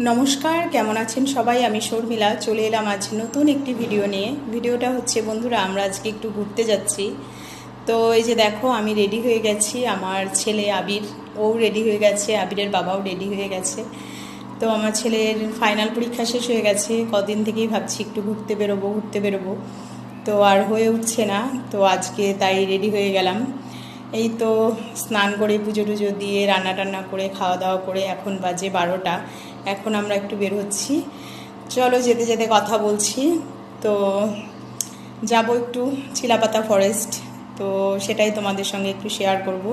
নমস্কার, কেমন আছেন সবাই? আমি শর্মিলা, চলে এলাম আজ নতুন একটি ভিডিও নিয়ে। ভিডিওটা হচ্ছে, বন্ধুরা, আমরা আজকে একটু ঘুরতে যাচ্ছি। তো এই যে দেখো, আমি রেডি হয়ে গেছি। আমার ছেলে আবির, ও রেডি হয়ে গেছে। আবিরের বাবাও রেডি হয়ে গেছে। তো আমার ছেলের ফাইনাল পরীক্ষা শেষ হয়ে গেছে। কদিন থেকেই ভাবছি একটু ঘুরতে বেরোবো ঘুরতে বেরোবো। তো আর হয়ে উঠছে না। তো আজকে তাই রেডি হয়ে গেলাম। এই তো স্নান করে পুজো টুজো দিয়ে রান্না টান্না করে, খাওয়া দাওয়া করে এখন বাজে বারোটা। এখন আমরা একটু বের হচ্ছি। চলো যেতে যেতে কথা বলছি। তো যাব একটু চিলাপাতা ফরেস্ট তো সেটাই তোমাদের সঙ্গে একটু শেয়ার করব।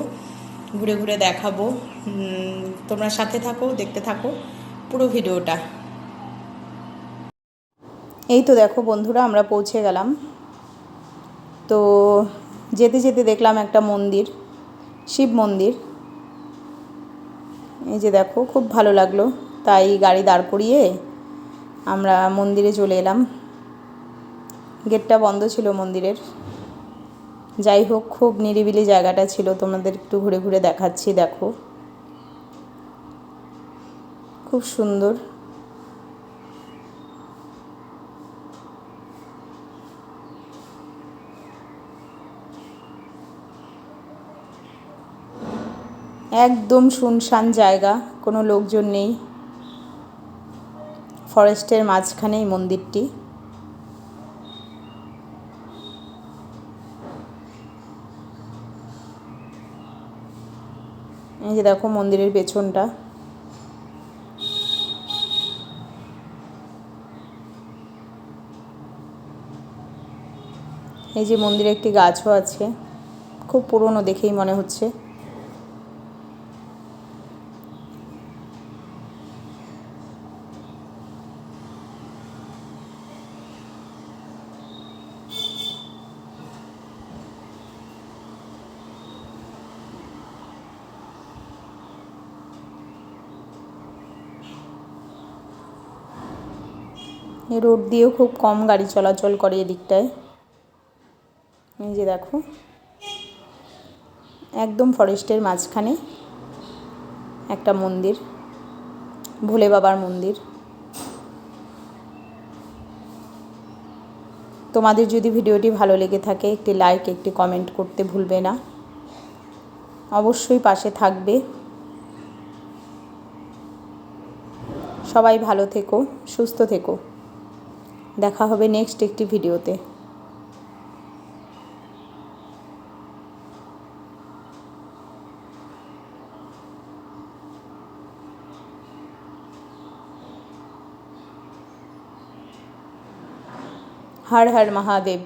ঘুরে ঘুরে দেখাবো। তোমরা সাথে থাকো, দেখতে থাকো পুরো ভিডিওটা। এই তো দেখো বন্ধুরা, আমরা পৌঁছে গেলাম। তো যেতে যেতে দেখলাম একটা মন্দির, শিব মন্দির। এই যে দেখো, খুব ভালো লাগল। তাই গাড়ি দাঁড় করিয়ে আমরা মন্দিরে চলে এলাম। গেটটা বন্ধ ছিল মন্দিরের। যাই হোক, খুব নিরিবিলি জায়গাটা ছিল। তোমাদের একটু ঘুরে ঘুরে দেখাচ্ছি, দেখো। খুব সুন্দর। একদম শুনশান জায়গা, কোনো লোকজন নেই। ফরেস্টের মাঝখানেই মন্দিরটি। এই যে দেখো মন্দিরের পেছনটা। এই যে মন্দিরে একটি গাছও আছে। খুব পুরনো দেখেই মনে হচ্ছে। রোড দিয়েও খুব কম গাড়ি চলাচল করে এদিকটায়। এই যে দেখো। একদম ফরেস্টের মাঝখানে একটা মন্দির, ভোলে বাবার মন্দির। তোমাদের যদি ভিডিওটি ভালো লেগে থাকে, একটি লাইক একটি কমেন্ট করতে ভুলবে না। অবশ্যই পাশে থাকবে। সবাই ভালো থেকো, সুস্থ থেকো। দেখা হবে নেক্সট একটি ভিডিওতে হর হর মহাদেব